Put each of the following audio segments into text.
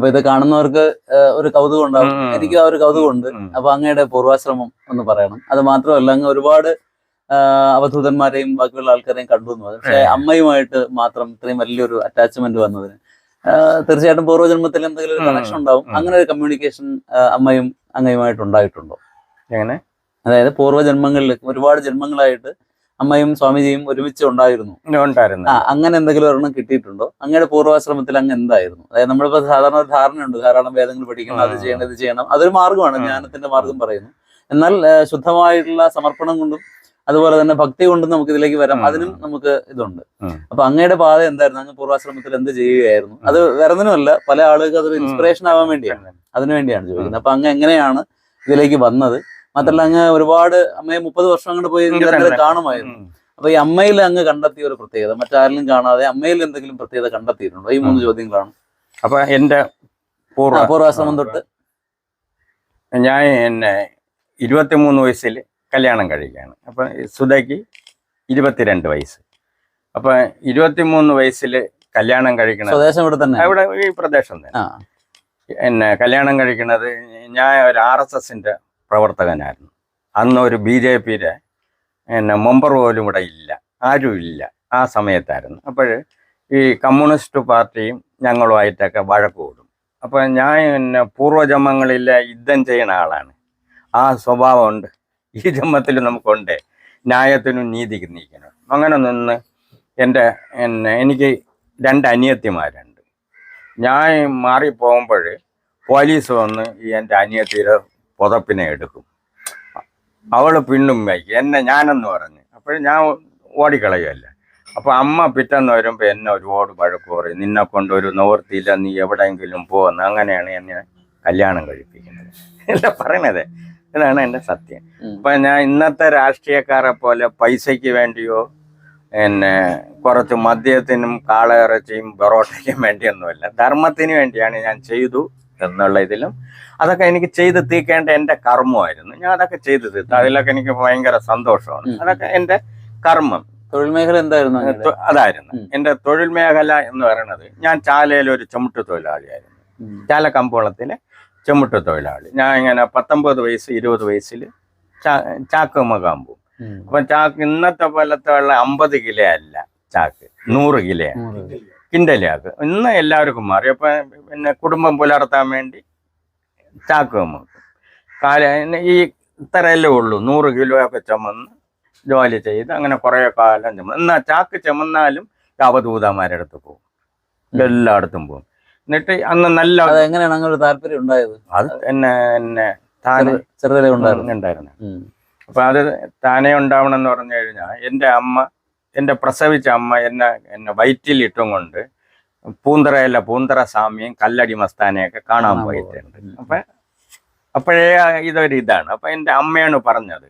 അപ്പൊ ഇത് കാണുന്നവർക്ക് ഒരു കൗതുകം ഉണ്ടാവും. എനിക്ക് ആ ഒരു കൗതുകമുണ്ട്. അപ്പൊ അങ്ങയുടെ പൂർവാശ്രമം ഒന്ന് പറയണം. അത് മാത്രമല്ല അങ്ങ് ഒരുപാട് അവധൂതന്മാരെയും ബാക്കിയുള്ള ആൾക്കാരെയും കണ്ടു എന്ന് പറഞ്ഞു പക്ഷെ അമ്മയുമായിട്ട് മാത്രം ഇത്രയും വലിയൊരു അറ്റാച്ച്മെന്റ് വന്നതിന്. തീർച്ചയായിട്ടും പൂർവജന്മത്തിൽ എന്തെങ്കിലും ഒരു കണക്ഷൻ ഉണ്ടാവും. അങ്ങനെ ഒരു കമ്മ്യൂണിക്കേഷൻ അമ്മയും അങ്ങയുമായിട്ട് ഉണ്ടായിട്ടുണ്ടോ? എങ്ങനെ? അതായത് പൂർവജന്മങ്ങളിൽ ഒരുപാട് ജന്മങ്ങളായിട്ട് അമ്മയും സ്വാമിജിയും ഒരുമിച്ച് ഉണ്ടായിരുന്നു. ഉണ്ടായിരുന്നു. ആ അങ്ങനെ എന്തെങ്കിലും ഒരെണ്ണം കിട്ടിയിട്ടുണ്ടോ? അങ്ങയുടെ പൂർവാശ്രമത്തിൽ അങ്ങ് എന്തായിരുന്നു? അതായത് നമ്മളിപ്പോ സാധാരണ ഒരു ധാരണയുണ്ട് ധാരാളം വേദങ്ങൾ പഠിക്കണം അത് ചെയ്യണം ഇത് ചെയ്യണം. അതൊരു മാർഗമാണ് ജ്ഞാനത്തിന്റെ മാർഗം പറയുന്നു. എന്നാൽ ശുദ്ധമായിട്ടുള്ള സമർപ്പണം കൊണ്ടും അതുപോലെ തന്നെ ഭക്തി കൊണ്ടും നമുക്ക് ഇതിലേക്ക് വരാം. അതിനും നമുക്ക് ഇതുണ്ട്. അപ്പൊ അങ്ങയുടെ പാത എന്തായിരുന്നു? അങ്ങ് പൂർവാശ്രമത്തിൽ എന്ത് ചെയ്യുകയായിരുന്നു? അത് വേറൊന്നിനുമല്ല പല ആളുകൾക്ക് അതൊരു ഇൻസ്പിറേഷൻ ആവാൻ വേണ്ടിയാണ്. അതിനു വേണ്ടിയാണ് ചോദിക്കുന്നത്. അപ്പൊ അങ്ങ് എങ്ങനെയാണ് ഇതിലേക്ക് വന്നത്? മാത്രമല്ല അങ്ങ് ഒരുപാട് അമ്മയെ മുപ്പത് വർഷം അങ്ങോട്ട് പോയി കാണുമായിരുന്നു. അപ്പൊ ഈ അമ്മയിൽ അങ്ങ് കണ്ടെത്തിയ ഒരു പ്രത്യേകത മറ്റാരിലും കാണാതെ അമ്മയിൽ എന്തെങ്കിലും പ്രത്യേകത കണ്ടെത്തിയിട്ടുണ്ടോ? ഈ മൂന്ന് ചോദ്യങ്ങളാണ്. അപ്പൊ എന്റെ പൂർവാശ്രമം തൊട്ട്. ഞാൻ എന്നെ ഇരുപത്തിമൂന്ന് വയസ്സിൽ കല്യാണം കഴിക്കുകയാണ്. അപ്പം സുധയ്ക്ക് ഇരുപത്തിരണ്ട് വയസ്സ്. അപ്പം ഇരുപത്തിമൂന്ന് വയസ്സിൽ കല്യാണം കഴിക്കണം സ്വദേശം ഇവിടെ തന്നെ ഇവിടെ ഈ പ്രദേശം തന്നെ. എന്നെ കല്യാണം കഴിക്കുന്നത് ഞാൻ ഒരു ആർ എസ് എസിന്റെ പ്രവർത്തകനായിരുന്നു. അന്ന് ഒരു ബി ജെ പിയുടെ എന്നെ മെമ്പർ പോലും ഇവിടെ ഇല്ല. ആരും ഇല്ല. ആ സമയത്തായിരുന്നു. അപ്പോൾ ഈ കമ്മ്യൂണിസ്റ്റ് പാർട്ടിയും ഞങ്ങളുമായിട്ടൊക്കെ വഴക്ക് കൂടും. അപ്പോൾ ഞാൻ എന്നെ പൂർവജന്മങ്ങളിലെ യുദ്ധം ചെയ്യുന്ന ആളാണ്. ആ സ്വഭാവമുണ്ട് ഈ ജന്മത്തിൽ നമുക്കുണ്ട്. ന്യായത്തിനും നീതിക്ക് നീക്കണം അങ്ങനെ നിന്ന് എന്റെ എന്നെ എനിക്ക് രണ്ട് അനിയത്തിമാരുണ്ട്. ഞാൻ മാറിപ്പോകുമ്പോൾ പോലീസ് വന്ന് ഈ എന്റെ അനിയത്തിയുടെ പുതപ്പിനെ എടുക്കും. അവൾ പിണ്ണും വയ്ക്കും എന്നെ ഞാനെന്ന് പറഞ്ഞ്. അപ്പോഴും ഞാൻ ഓടിക്കളയുമല്ല അപ്പോൾ അമ്മ പിറ്റെന്ന് വരുമ്പോൾ എന്നെ ഒരുപാട് വഴക്ക് പറയും. നിന്നെ കൊണ്ട് ഒരു നിവൃത്തിയില്ല നീ എവിടെയെങ്കിലും പോകുന്ന അങ്ങനെയാണ് എന്നെ കല്യാണം കഴിപ്പിക്കുന്നത്. അല്ല പറയണത്. ഇതാണ് എന്റെ സത്യം. അപ്പം ഞാൻ ഇന്നത്തെ രാഷ്ട്രീയക്കാരെ പോലെ പൈസയ്ക്ക് വേണ്ടിയോ എന്നെ കുറച്ച് മദ്യത്തിനും കാളയിറച്ചിയും പൊറോട്ടയ്ക്കും വേണ്ടിയൊന്നുമല്ല. ധർമ്മത്തിന് വേണ്ടിയാണ് ഞാൻ ചെയ്തു. എന്നുള്ള ഇതിലും അതൊക്കെ എനിക്ക് ചെയ്ത് തീർക്കേണ്ട എന്റെ കർമ്മമായിരുന്നു. ഞാൻ അതൊക്കെ ചെയ്ത് തീർത്തു. അതിലൊക്കെ എനിക്ക് ഭയങ്കര സന്തോഷമാണ്. അതൊക്കെ എന്റെ കർമ്മം. തൊഴിൽ മേഖല എന്തായിരുന്നു അതായിരുന്നു. എന്റെ എന്റെ തൊഴിൽ മേഖല എന്ന് പറയുന്നത് ഞാൻ ചാലയിൽ ഒരു ചുമട്ട് തൊഴിലാളിയായിരുന്നു. ചാല കമ്പോളത്തിലെ ചുമട്ട് തൊഴിലാളി. ഞാൻ ഇങ്ങനെ പത്തൊമ്പത് വയസ്സ് ഇരുപത് വയസ്സിൽ ചാക്ക് ഉം. അപ്പൊ ചാക്ക് ഇന്നത്തെ പോലത്തെ ഉള്ള അമ്പത് കിലോ അല്ല ചാക്ക്. നൂറ് കിലോ. കിണ്ടലാക്ക് ഇന്ന് എല്ലാവർക്കും മാറി. അപ്പൊ പിന്നെ കുടുംബം പുലർത്താൻ വേണ്ടി ചാക്ക് നമുക്ക്. കാല ഈ ഇത്രയല്ലേ ഉള്ളൂ. നൂറ് കിലോ ഒക്കെ ചുമന്ന് ജോലി ചെയ്ത് അങ്ങനെ കുറേ കാലം ചുമന്ന്. എന്നാ ചാക്ക് ചുമന്നാലും അവധൂതന്മാരുടെ അടുത്ത് പോകും. എല്ലായിടത്തും പോകും. എന്നിട്ട് അന്ന് നല്ല എങ്ങനെയാണ് അങ്ങനെ താല്പര്യം ഉണ്ടായത്? അത് എന്നെ എന്നെ താനെ ചെറു- ഉണ്ടായിരുന്നു. അപ്പൊ അത് താനേ ഉണ്ടാവണം എന്ന് പറഞ്ഞു കഴിഞ്ഞാൽ എന്റെ അമ്മ എന്റെ പ്രസവിച്ച അമ്മ എന്നെ എന്നെ വയറ്റിലിട്ടും കൊണ്ട് പൂന്തറയല്ല പൂന്തറ സ്വാമിയും കല്ലടി മസ്താനെയൊക്കെ കാണാൻ പോയിട്ടുണ്ട്. അപ്പൊ അപ്പോഴേ ഇതൊരു ഇതാണ്. അപ്പൊ എന്റെ അമ്മയാണ് പറഞ്ഞത്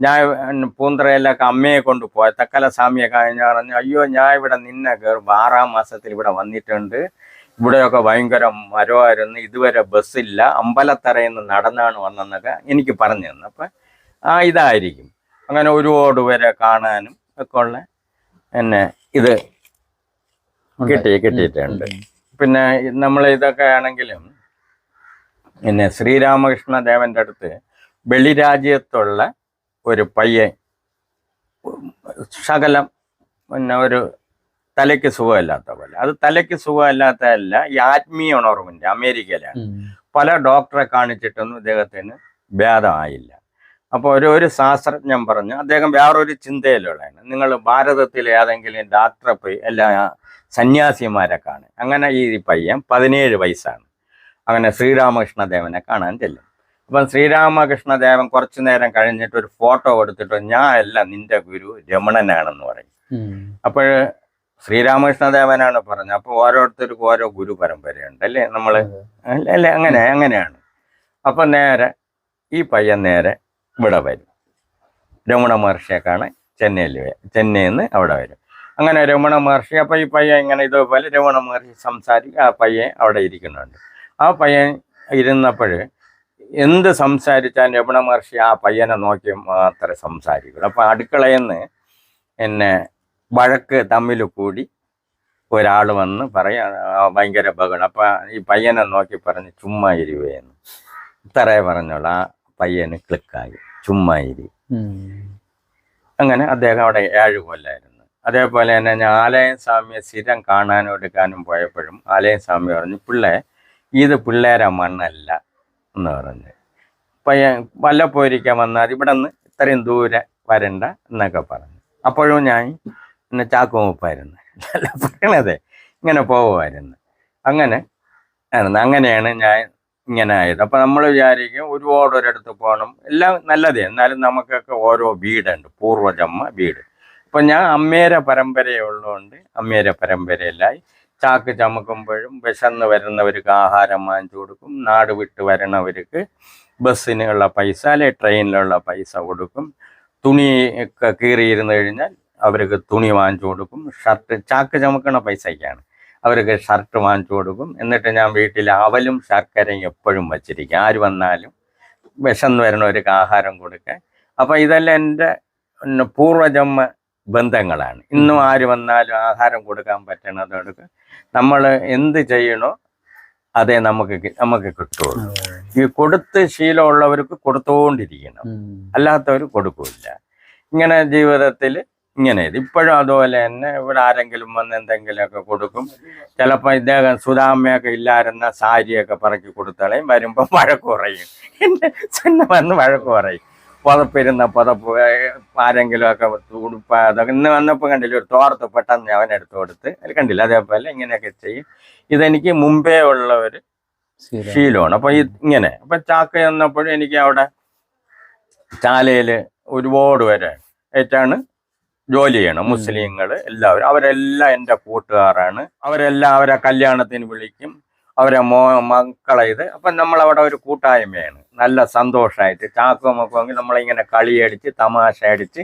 ഞാൻ പൂന്തറയിലൊക്കെ അമ്മയെ കൊണ്ട് പോയ തക്കല സ്വാമിയെ കഴിഞ്ഞാൽ പറഞ്ഞു അയ്യോ ഞാൻ ഇവിടെ നിന്നെ കയറും ആറാം മാസത്തിൽ ഇവിടെ വന്നിട്ടുണ്ട്. ഇവിടെയൊക്കെ ഭയങ്കര മരമായിരുന്നു. ഇതുവരെ ബസ്സില്ല അമ്പലത്തറയിൽ നിന്ന് നടന്നാണ് വന്നെന്നൊക്കെ എനിക്ക് പറഞ്ഞു തന്നു. അപ്പം ആ ഇതായിരിക്കും. അങ്ങനെ ഒരുപാട് പേരെ കാണാനും ഒക്കെ ഉള്ള എന്നെ ഇത് കിട്ടി കിട്ടിയിട്ടുണ്ട്. പിന്നെ നമ്മൾ ഇതൊക്കെ ആണെങ്കിലും പിന്നെ ശ്രീരാമകൃഷ്ണദേവന്റെ അടുത്ത് വെളിരാജ്യത്തുള്ള ഒരു പയ്യൻ ശകലം പിന്നെ ഒരു തലയ്ക്ക് സുഖമില്ലാത്ത പോലെ. അത് തലയ്ക്ക് സുഖമില്ലാത്തതല്ല ഈ ആത്മീയ ഉണർവിന്റെ അമേരിക്കയിലാണ്. പല ഡോക്ടറെ കാണിച്ചിട്ടൊന്നും ഇദ്ദേഹത്തിന് ഭേദമായില്ല. അപ്പോൾ ഒരു ഒരു ശാസ്ത്രജ്ഞൻ പറഞ്ഞു അദ്ദേഹം വേറൊരു ചിന്തയിലുള്ളതാണ്. നിങ്ങൾ ഭാരതത്തിലെ ഏതെങ്കിലും ഡാക്ടറെ പോയി എല്ലാ സന്യാസിമാരെ കാണും അങ്ങനെ ഈ പയ്യൻ പതിനേഴ് വയസ്സാണ്. അങ്ങനെ ശ്രീരാമകൃഷ്ണദേവനെ കാണാൻ ചെല്ലും. അപ്പം ശ്രീരാമകൃഷ്ണദേവൻ കുറച്ചു നേരം കഴിഞ്ഞിട്ട് ഒരു ഫോട്ടോ എടുത്തിട്ട് ഞാൻ അല്ല നിന്റെ ഗുരു രമണനാണെന്ന് പറയും. അപ്പോൾ ശ്രീരാമകൃഷ്ണദേവനാണ് പറഞ്ഞത്. അപ്പോൾ ഓരോരുത്തർക്കും ഓരോ ഗുരു പരമ്പരയുണ്ട് അല്ലേ? നമ്മൾ അല്ല? അല്ല? അങ്ങനെ അങ്ങനെയാണ്. അപ്പം നേരെ ഈ പയ്യൻ നേരെ ഇവിടെ വരും. രമണ മഹർഷിയെ കാണാൻ ചെന്നൈയിൽ ചെന്നൈയിൽ നിന്ന് അവിടെ വരും. അങ്ങനെ രമണ മഹർഷി അപ്പം ഈ പയ്യൻ ഇങ്ങനെ ഇതുപോലെ രമണ മഹർഷി സംസാരിക്കും. ആ പയ്യൻ അവിടെ ഇരിക്കുന്നുണ്ട്. ആ പയ്യൻ ഇരുന്നപ്പോൾ എന്ത് സംസാരിച്ചാൽ രമണ മഹർഷി ആ പയ്യനെ നോക്കി മാത്രമേ സംസാരിക്കുള്ളൂ. അപ്പം അടുക്കളയിൽ നിന്ന് എന്നെ വഴക്ക് തമ്മിൽ കൂടി ഒരാൾ വന്ന് പറയാ ഭയങ്കര ബഹളം. അപ്പം ഈ പയ്യനെ നോക്കി പറഞ്ഞ് ചുമ്മാ ഇരുവേന്ന്. ഇത്രേ പറഞ്ഞോളൂ. പയ്യന് ക്ലിക്കായി ചുമ്മാ ഇരി. അങ്ങനെ അദ്ദേഹം അവിടെ ഏഴ് കൊല്ലായിരുന്നു. അതേപോലെ തന്നെ ഞാൻ ആലയം സ്വാമിയെ സ്ഥിരം കാണാനും എടുക്കാനും പോയപ്പോഴും ആലയം സ്വാമി പറഞ്ഞു പിള്ളേ ഇത് പിള്ളേരെ മണ്ണല്ല എന്ന് പറഞ്ഞു. പയ്യൻ വല്ലപ്പോയിരിക്കാൻ വന്നാൽ ഇവിടെ നിന്ന് ഇത്രയും ദൂരെ വരണ്ട എന്നൊക്കെ പറഞ്ഞു. അപ്പോഴും ഞാൻ എന്നെ ചാക്കുമുപ്പായിരുന്നു അല്ല പറയണതേ ഇങ്ങനെ പോകുമായിരുന്നു അങ്ങനെ അങ്ങനെയാണ് ഞാൻ ഇങ്ങനെ ആയത് അപ്പം നമ്മൾ വിചാരിക്കും ഒരുപാട് ഒരിടത്ത് പോകണം. എല്ലാം നല്ലതേ. എന്നാലും നമുക്കൊക്കെ ഓരോ വീടുണ്ട്. പൂർവജമ്മ വീട്. അപ്പം ഞാൻ അമ്മേരെ പരമ്പരയുള്ളതുകൊണ്ട് അമ്മേരെ പരമ്പരയിലായി ചാക്ക് ചമക്കുമ്പോഴും വിശന്ന് വരുന്നവർക്ക് ആഹാരം വാങ്ങിച്ചു കൊടുക്കും. നാട് വിട്ട് വരണവർക്ക് ബസ്സിനുള്ള പൈസ അല്ലെ ട്രെയിനിലുള്ള പൈസ കൊടുക്കും. തുണി കീറിയിരുന്ന് കഴിഞ്ഞാൽ അവർക്ക് തുണി വാങ്ങിച്ചു കൊടുക്കും. ഷർട്ട് ചാക്ക് ചമക്കണ പൈസയ്ക്കാണ്. അവർക്ക് ഷർട്ട് വാങ്ങിച്ചു കൊടുക്കും. എന്നിട്ട് ഞാൻ വീട്ടിൽ അവലും ശർക്കരയും എപ്പോഴും വച്ചിരിക്കും. ആര് വന്നാലും വിശന്ന് വരുന്നവർക്ക് ആഹാരം കൊടുക്കാൻ. അപ്പം ഇതെല്ലാം എന്റെ പൂർവജന്മ ബന്ധങ്ങളാണ്. ഇന്നും ആര് വന്നാലും ആഹാരം കൊടുക്കാൻ പറ്റണതോടൊക്കെ നമ്മൾ എന്ത് ചെയ്യണോ അതേ നമുക്ക് നമുക്ക് കിട്ടുള്ളൂ. ഈ കൊടുത്ത് ശീലമുള്ളവർക്ക് കൊടുത്തുകൊണ്ടിരിക്കണം അല്ലാത്തവർ കൊടുക്കില്ല. ഇങ്ങനെ ജീവിതത്തിൽ ഇങ്ങനെ ഇപ്പോഴും അതുപോലെ തന്നെ ഇവിടെ ആരെങ്കിലും വന്ന് എന്തെങ്കിലുമൊക്കെ കൊടുക്കും. ചിലപ്പോൾ ഇദ്ദേഹം സുധാമ്മയൊക്കെ ഇല്ലായിരുന്ന സാരിയൊക്കെ പറക്കി കൊടുത്തളയും വരുമ്പോൾ വഴക്ക് കുറയും എന്നെ ചെന്ന വന്ന് വഴക്ക് കുറയും പുതപ്പിരുന്ന പുതപ്പ് ആരെങ്കിലുമൊക്കെ ഉടുപ്പ് അതൊക്കെ ഇന്ന് വന്നപ്പോൾ കണ്ടില്ല ഒരു തോർത്ത് പെട്ടെന്ന് അവൻ എടുത്തു കൊടുത്ത്. അതിൽ കണ്ടില്ല അതേപോലെ ഇങ്ങനെയൊക്കെ ചെയ്യും. ഇതെനിക്ക് മുമ്പേ ഉള്ള ഒരു. ശീലമാണ്. അപ്പൊ ഈ ഇങ്ങനെ. അപ്പൊ ചാക്ക ചെന്നപ്പോഴും എനിക്ക് അവിടെ ചാലയിൽ ഒരുപാട് വരെ ഏറ്റാണ്. ജോലി ചെയ്യണം. മുസ്ലിങ്ങൾ എല്ലാവരും. അവരെല്ലാം എന്റെ കൂട്ടുകാരാണ്. അവരെല്ലാം അവരെ കല്യാണത്തിന് വിളിക്കും. അവരെ മോ മക്കളെ ഇത്. അപ്പം നമ്മളവിടെ ഒരു കൂട്ടായ്മയാണ്. നല്ല സന്തോഷമായിട്ട്. ചാക്കും മക്കുമെങ്കിൽ നമ്മളിങ്ങനെ കളിയടിച്ച് തമാശ അടിച്ച്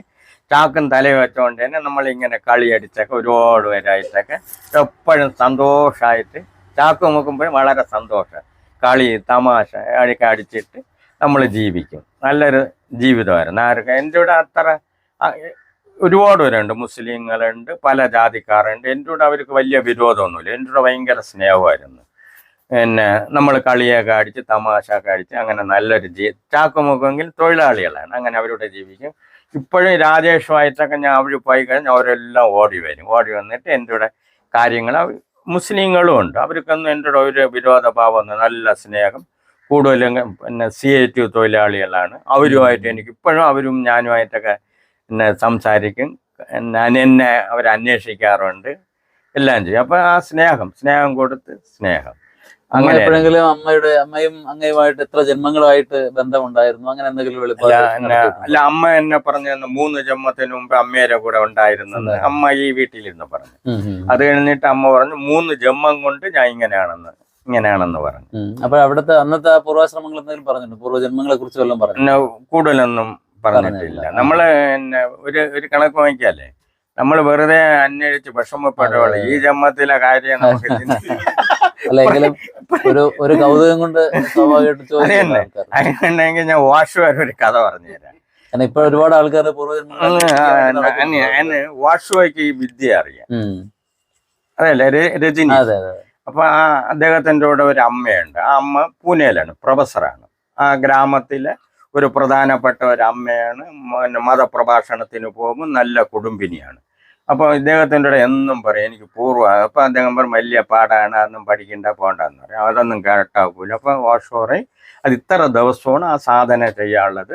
ചാക്കും തലയിൽ വെച്ചുകൊണ്ട് തന്നെ നമ്മളിങ്ങനെ കളിയടിച്ചൊക്കെ ഒരുപാട് പേരായിട്ടൊക്കെ എപ്പോഴും സന്തോഷമായിട്ട് ചാക്കും മുക്കുമ്പോഴും വളരെ സന്തോഷം. കളി തമാശ അടിക്ക അടിച്ചിട്ട് നമ്മൾ ജീവിക്കും. നല്ലൊരു ജീവിതമായിരുന്നു. ആർക്കും എന്റെ ഇവിടെ അത്ര ഒരുപാട് പേരുണ്ട്. മുസ്ലിങ്ങളുണ്ട് പല ജാതിക്കാരുണ്ട്. എന്റെ കൂടെ അവർക്ക് വലിയ വിരോധമൊന്നുമില്ല. എന്റെ കൂടെ ഭയങ്കര സ്നേഹമായിരുന്നു. പിന്നെ നമ്മൾ കളിയൊക്കെ അടിച്ച് തമാശ ഒക്കെ അടിച്ച് അങ്ങനെ നല്ലൊരു ജീ ചാക്കുമുക്കെങ്കിൽ തൊഴിലാളികളാണ്. അങ്ങനെ അവരുടെ ജീവിക്കും. ഇപ്പോഴും രാജേഷുമായിട്ടൊക്കെ ഞാൻ അവർ പോയി കഴിഞ്ഞാൽ അവരെല്ലാം ഓടി വരും. ഓടി വന്നിട്ട് എന്റെ കൂടെ കാര്യങ്ങൾ മുസ്ലിങ്ങളും ഉണ്ട്. അവർക്കൊന്നും എന്റെ കൂടെ ഒരു വിരോധഭാവമൊന്നും നല്ല സ്നേഹം. കൂടുതലും പിന്നെ സി ഐ ടി തൊഴിലാളികളാണ്. അവരുമായിട്ട് എനിക്ക് ഇപ്പോഴും അവരും ഞാനുമായിട്ടൊക്കെ എന്നെ സംസാരിക്കും. എന്നെ എന്നെ അവരന്വേഷിക്കാറുണ്ട്. എല്ലാം ചെയ്യും. അപ്പം ആ സ്നേഹം സ്നേഹം കൊടുത്ത് സ്നേഹം. അങ്ങനെ എപ്പോഴെങ്കിലും അമ്മയുടെ അമ്മയും അങ്ങയുമായിട്ട് എത്ര ജന്മങ്ങളായിട്ട് ബന്ധമുണ്ടായിരുന്നു? അങ്ങനെ എന്തെങ്കിലും അല്ല അമ്മ എന്നെ പറഞ്ഞു മൂന്ന് ജന്മത്തിന് മുമ്പ് അമ്മയുടെ കൂടെ ഉണ്ടായിരുന്നെന്ന് ഉണ്ടായിരുന്നു. അമ്മ ഈ വീട്ടിലിരുന്ന് പറഞ്ഞു. അത് കഴിഞ്ഞിട്ട് അമ്മ പറഞ്ഞു മൂന്ന് ജന്മം കൊണ്ട് ഞാൻ ഇങ്ങനെയാണെന്ന് ഇങ്ങനെയാണെന്ന് പറഞ്ഞു. അപ്പൊ അവിടുത്തെ അന്നത്തെ പൂർവാശ്രമങ്ങൾ എന്തെങ്കിലും പറഞ്ഞിട്ടുണ്ട്? പൂർവജന്മങ്ങളെ കുറിച്ച് വല്ലതും പറഞ്ഞു കൂടുതലൊന്നും പറഞ്ഞിട്ടില്ല. പിന്നെ ഒരു ഒരു കണക്ക് വാങ്ങിക്കല്ലേ? നമ്മൾ വെറുതെ അന്വേഷിച്ച് വിഷമപ്പെടുകയുള്ളൂ അതെ. ഈ ജന്മത്തിലെ കാര്യം നമുക്ക് ഒരു ഒരു കൗതുകം കൊണ്ട് സ്വാഭാവികമായിട്ട് അങ്ങനെയുണ്ടെങ്കിൽ ഞാൻ വാഷ് വരെ ഒരു കഥ പറഞ്ഞു തരാം. കാരണം ഇപ്പൊ ഒരുപാട് ആൾക്കാർ പൂർവജന്മ വാഷുവായിക്ക് ഈ വിദ്യ അറിയാം. അതല്ലേ? രജനി. അപ്പൊ ആ അദ്ദേഹത്തിന്റെ കൂടെ ഒരു അമ്മയുണ്ട്. ആ അമ്മ പൂനെയിലാണ് പ്രൊഫസറാണ്. ആ ഗ്രാമത്തിലെ ഒരു പ്രധാനപ്പെട്ട ഒരു അമ്മയാണ് മതപ്രഭാഷണത്തിന് പോകുമ്പോൾ നല്ല കുടുംബിനിയാണ്. അപ്പോൾ ഇദ്ദേഹത്തിന്റെ കൂടെ എന്നും പറയും എനിക്ക് പൂർവ അപ്പോൾ അദ്ദേഹം പറയും വലിയ പാടാണ് അതൊന്നും പഠിക്കണ്ട പോണ്ടെന്ന് പറയും. അതൊന്നും കേട്ടാക്കൂല അപ്പോൾ ഓഷോറെ അത് ഇത്ര ദിവസമാണ് ആ സാധന ചെയ്യാനുള്ളത്.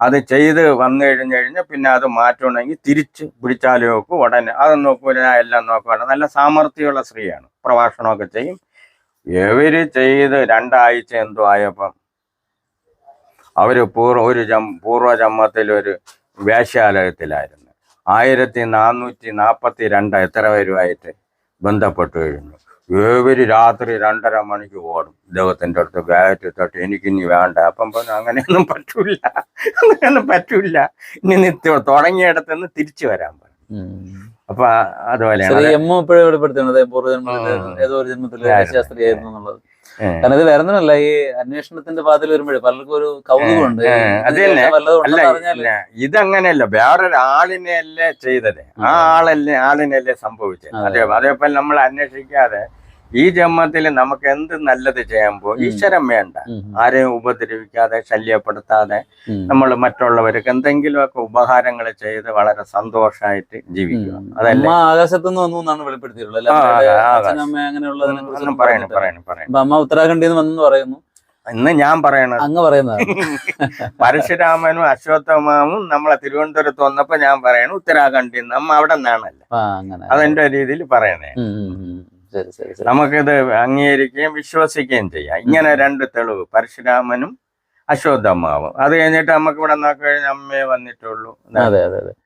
അത് ചെയ്ത് വന്നു കഴിഞ്ഞു കഴിഞ്ഞാൽ പിന്നെ അത് മാറ്റണമെങ്കിൽ തിരിച്ച് പിടിച്ചാലും നോക്കും ഉടനെ. അത് നോക്കൂല എല്ലാം നോക്കുകയാണ് നല്ല സാമർഥ്യമുള്ള സ്ത്രീയാണ്. പ്രഭാഷണമൊക്കെ ചെയ്യും. ഇവർ ചെയ്ത് രണ്ടാഴ്ച എന്തോ ആയപ്പം അവർ പൂർവ ഒരു ജം പൂർവജന്മത്തിൽ ഒരു വേശ്യാലയത്തിലായിരുന്നു. ആയിരത്തി നാനൂറ്റി നാൽപ്പത്തി രണ്ട് എത്ര പേരുമായിട്ട് ബന്ധപ്പെട്ടു കഴിഞ്ഞു. ഏവര് രാത്രി രണ്ടര മണിക്ക് ഓടും. ദൈവത്തിന്റെ അടുത്ത് ബാറ്റ് തൊട്ട് എനിക്കിനി വേണ്ട. അപ്പം പറഞ്ഞു അങ്ങനെയൊന്നും പറ്റൂല. അങ്ങനെയൊന്നും പറ്റൂല. ഇനി നിത്യ തുടങ്ങിയിടത്ത് നിന്ന് തിരിച്ചു വരാൻ പറഞ്ഞു. അപ്പൊ അതുപോലെയാണ്. ഏതോ ഒരു ജന്മത്തിൽ ശാസ്ത്രീയായിരുന്നു എന്നുള്ളത്. കാരണം ഇത് വരുന്നതല്ല ഈ അന്വേഷണത്തിന്റെ പാതിൽ വരുമ്പോഴേ പലർക്കും ഒരു കൗതുകമുണ്ട്. അല്ല? ഇതങ്ങനെയല്ല. വേറൊരാളിനെയല്ലേ ചെയ്തത്? ആ ആളല്ലേ ആളിനല്ലേ സംഭവിച്ചത്? അതേപോലെ നമ്മൾ അന്വേഷിക്കാതെ ഈ ജന്മത്തിൽ നമുക്ക് എന്ത് നല്ലത് ചെയ്യുമ്പോൾ പോകും? ഈശ്വരം വേണ്ട. ആരെയും ഉപദ്രവിക്കാതെ ശല്യപ്പെടുത്താതെ. നമ്മൾ മറ്റുള്ളവർക്ക് എന്തെങ്കിലുമൊക്കെ ഉപഹാരങ്ങൾ ചെയ്ത് വളരെ സന്തോഷമായിട്ട് ജീവിക്കുക. അതല്ലേ? അമ്മ ആകാശത്ത് നിന്ന് വന്നു എന്നാണ് വെളിപ്പെടുത്തിയിട്ടുള്ളത്. പറയണം. പറയണം പറയണം. അമ്മ ഉത്തരാഖണ്ഡിൽ നിന്ന് വന്നു പറയുന്നു. ഇന്ന് ഞാൻ പറയണത് അങ്ങ് പറയുന്നത്. പരശുരാമനും അശ്വത്ഥമാവും നമ്മളെ തിരുവനന്തപുരത്ത് വന്നപ്പോ ഞാൻ പറയണു ഉത്തരാഖണ്ഡിൽ നിന്ന് നമ്മ അവിടെ നിന്നാണല്ലോ? അതെന്റെ രീതിയിൽ പറയണേ. ശരി ശരി ശരി. നമുക്കിത് അംഗീകരിക്കുകയും വിശ്വസിക്കുകയും ചെയ്യാം. ഇങ്ങനെ രണ്ട് തെളിവ് പരശുരാമനും അശ്വത്ഥമാവും. അത് കഴിഞ്ഞിട്ട് നമുക്ക് ഇവിടെ നോക്കി കഴിഞ്ഞാൽ അമ്മയെ വന്നിട്ടുള്ളൂ. അതെ അതെ അതെ.